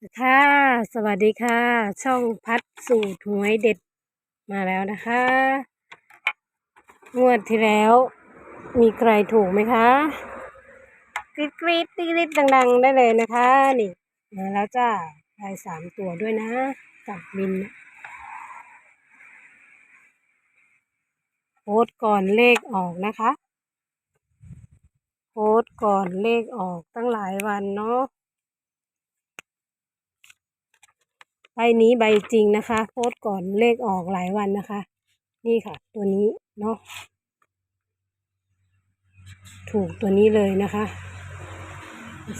ค่ะ สวัสดีค่ะ ช่องพัดสูตรหวยเด็ดมาแล้วนะคะ งวดที่แล้ว มีใครถูกไหมคะกรีดกรีดกรีดดัง ๆ ได้เลยนะคะ นี่มาแล้วจ้าได้สามตัวด้วยนะจากบินโพสก่อนเลขออกนะคะโพสก่อนเลขออกตั้งหลายวันเนาะ ใบนี้ใบจริงนะคะ โพสก่อนเลขออกหลายวันนะคะ นี่ค่ะ ตัวนี้เนาะถูกตัวนี้เลยนะคะ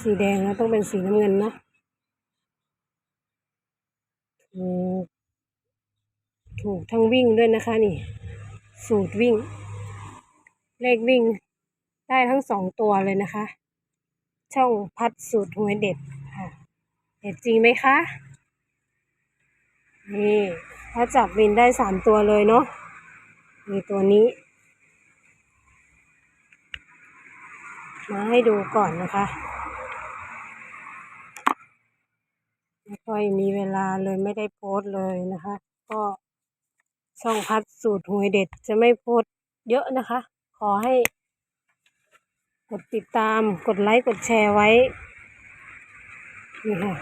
สีแดงแล้วต้องเป็นสีน้ำเงินเนาะถูกถูกทั้งวิ่งด้วยนะคะ นี่ สูตรวิ่ง เลขวิ่ง ได้ทั้งสองตัวเลยนะคะ ช่องพัดสูตรหวยเด็ดค่ะ เด็ดจริงไหมคะ นี่ถ้าจับวินได้สามตัวเลยเนาะมีตัวนี้ มาให้ดูก่อนนะคะไม่ค่อยมีเวลาเลยไม่ได้โพสเลยนะคะ ก็ช่องพัดสูตรหวยเด็ดจะไม่โพสเยอะนะคะ ขอให้ กดติดตามกดไลค์กดแชร์ไว้นี่ค่ะ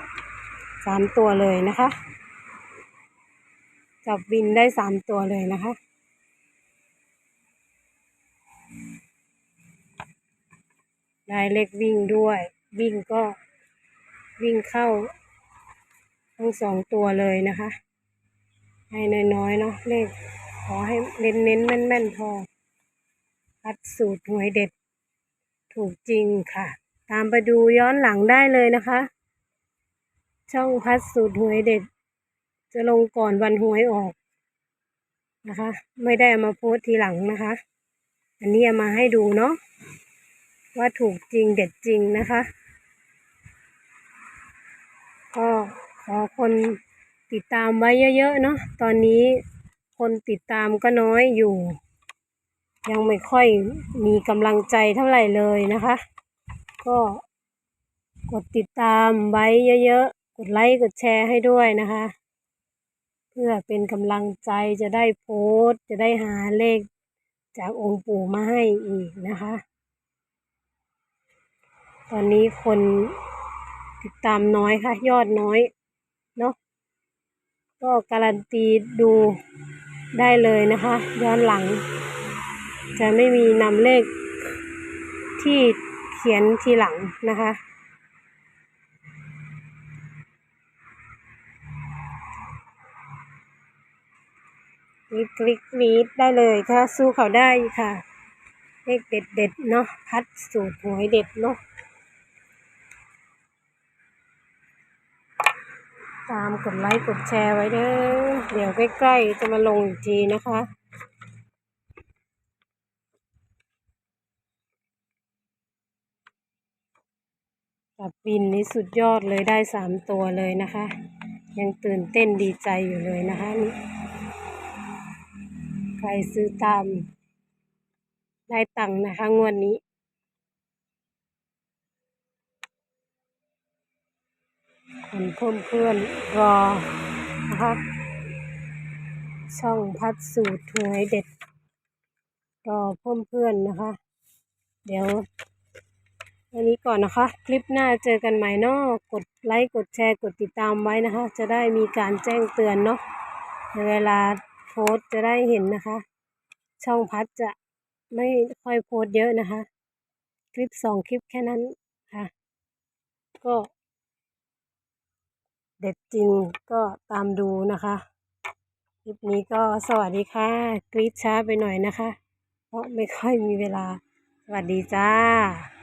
สามตัวเลยนะคะ จับวินได้สามตัวเลยนะคะได้เลขวิ่งด้วย วิ่งก็วิ่งเข้า ทั้งสองตัวเลยนะคะ ให้น้อยๆเนาะเลข ขอให้เน้นเน้นแม่นแม่นๆพอพัดสูตรหวยเด็ด ถูกจริงค่ะ ตามไปดูย้อนหลังได้เลยนะคะ ช่องพัดสูตรหวยเด็ด จะลงก่อนวันหวยออกนะคะ ไม่ได้เอามาโพสทีหลังนะคะ อันนี้เอามาให้ดูเนาะว่าถูกจริงเด็ดจริงนะคะก็ขอคนติดตามไว้เยอะๆเนาะตอนนี้คนติดตามก็น้อยอยู่ ยังไม่ค่อยมีกำลังใจเท่าไหร่เลยนะคะ ก็กดติดตามไว้เยอะๆ กดไลค์กดแชร์ให้ด้วยนะคะ พื่อเป็นกำลังใจจะได้โพสต์จะได้หาเลขจากองค์ปู่มาให้อีกนะคะ ตอนนี้คนติดตามน้อยค่ะ ยอดน้อยเนาะก็การันตีดูได้เลยนะคะ ย้อนหลัง จะไม่มีนำเลขที่เขียนทีหลังนะคะ มีคลิกวีดได้เลยถ้าสู้เขาได้ค่ะ เลขเด็ดเด็ดเนาะพัดสูตรหวยเด็ดเนาะตามกดไลค์กดแชร์ไว้เด้อเดี๋ยวใกล้ๆจะมาลงอีกทีนะคะกับบินนี้สุดยอดเลยได้สามตัวเลยนะคะ ยังตื่นเต้นดีใจอยู่เลยนะคะนี่ ใครซื้อตาม ได้ตังค์นะคะ งวดนนี้คนเพิ่มเพื่อนรอนะคะช่องพัดสูตรหวยเด็ด รอเพิ่มเพื่อนนะคะ เดี๋ยววันนี้ก่อนนะคะ คลิปหน้าเจอกันใหม่เนาะกดไลค์ กดแชร์ กดติดตามไว้นะคะ จะได้มีการแจ้งเตือนเนาะในเวลา สต์จะได้เห็นนะคะ ช่องพัดจะไม่ค่อยโพสต์เยอะนะคะ คลิปสองคลิปแค่นั้นค่ะ ก็ เด็ดจริงก็ตามดูนะคะ คลิปนี้ก็สวัสดีค่ะ กรีดช้าไปหน่อยนะคะ เพราะไม่ค่อยมีเวลา สวัสดีจ้า